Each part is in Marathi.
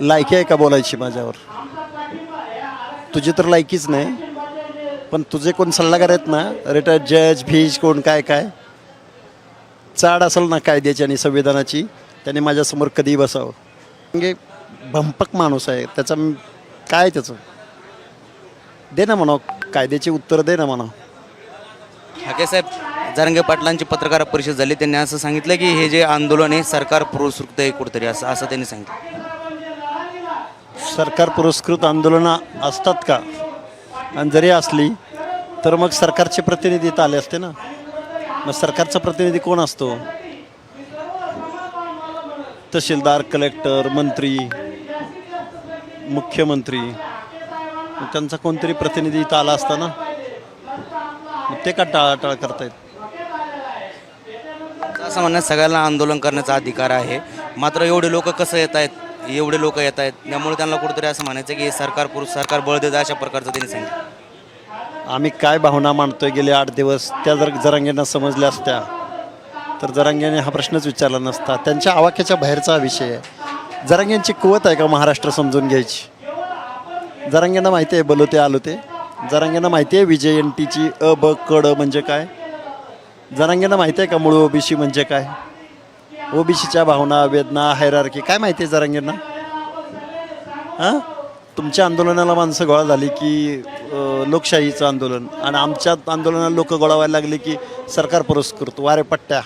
लायकी आहे का बोलायची माझ्यावर? तुझी तर लायकीच नाही. पण तुझे कोण सल्लागार आहेत ना रिटायर्ड जज भीज कोण काय काय? चाड असेल ना कायद्याची आणि संविधानाची त्याने माझ्यासमोर कधीही बसावं. म्हणजे भंपक माणूस आहे त्याचा काय त्याचं? दे ना म्हणा कायद्याची उत्तरं दे ना म्हणा ठाके साहेब जरंगे पाटलांची पत्रकार परिषद झाली त्यांनी असं सांगितलं की हे जे आंदोलन आहे सरकार पुरस्कृत आहे कुठंतरी असं असं त्यांनी सांगितलं. सरकार पुरस्कृत आंदोलनं असतात का? आणि जरी असली तर मग सरकारचे प्रतिनिधी इथं आले असते ना? मग सरकारचा प्रतिनिधी कोण असतो? तहसीलदार कलेक्टर मंत्री मुख्यमंत्री मग त्यांचा कोणतरी प्रतिनिधी इथं आला असता ना? मग ते का टाळाटाळ करतायत? असं म्हणण्यास सगळ्यांना आंदोलन करण्याचा अधिकार आहे. मात्र एवढे लोक कसं येत आहेत एवढे लोक येत आहेत. त्यामुळे त्यांना कुठेतरी असं म्हणायचं की हे सरकार पुरुष सरकार बळ देतं अशा प्रकारचं त्यांनी सांगितलं. आम्ही काय भावना मांडतोय गेले आठ दिवस त्या जर जरांगेंना समजल्या असत्या तर जरांगेने हा प्रश्नच विचारला नसता. त्यांच्या आवाक्याच्या बाहेरचा हा विषय आहे. जरांगेंची कुवत आहे का महाराष्ट्र समजून घ्यायची? जरांगेंना माहिती आहे बलोते आलोते. आलो ते जरांगेंना माहिती आहे विजय एन टीची अ ब कड म्हणजे काय? जरांगेंना माहिती आहे का मूळ ओबीसी म्हणजे काय? ओबीसीच्या भावना वेदना हैरार्की काय माहिती आहे जरांगेंना हां? तुमच्या आंदोलनाला माणसं गोळा झाली की लोकशाहीचं आंदोलन आणि आमच्या आंदोलनाला लोक गोळा व्हायला लागले की सरकार पुरस्कृत वारे पट्ट्या.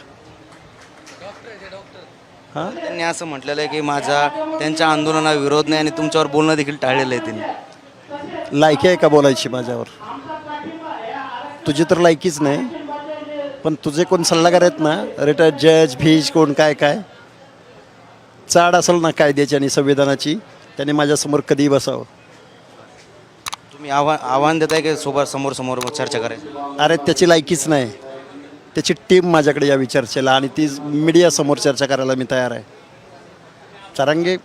हां? त्यांनी असं म्हटलेलं आहे की माझा त्यांच्या आंदोलनाला विरोध नाही आणि तुमच्यावर बोलणं देखील टाळलेलं आहे त्यांनी. लायकी आहे का बोलायची माझ्यावर? तुझी तर लायकीच नाही. पण तुझे कोण सल्लागार आहेत ना रिटायर्ड जज भीज कोण काय काय? चाड असेल ना कायद्याची आणि संविधानाची त्याने माझ्यासमोर कधीही बसावं. तुम्ही आव्हान आव्हान देताय की सोबत समोर समोर चर्चा करायची? अरे त्याची लायकीच नाही. त्याची टीम माझ्याकडे या चर्चेला आणि ती मीडियासमोर चर्चा करायला मी तयार आहे. चरांगे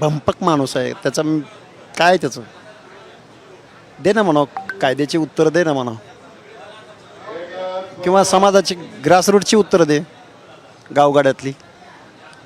भंपक माणूस आहे. त्याचा काय त्याचं? दे ना म्हणा कायद्याची उत्तरं दे ना म्हणा किंवा समाजाची ग्रासरूटची उत्तरं दे गावगाड्यातली.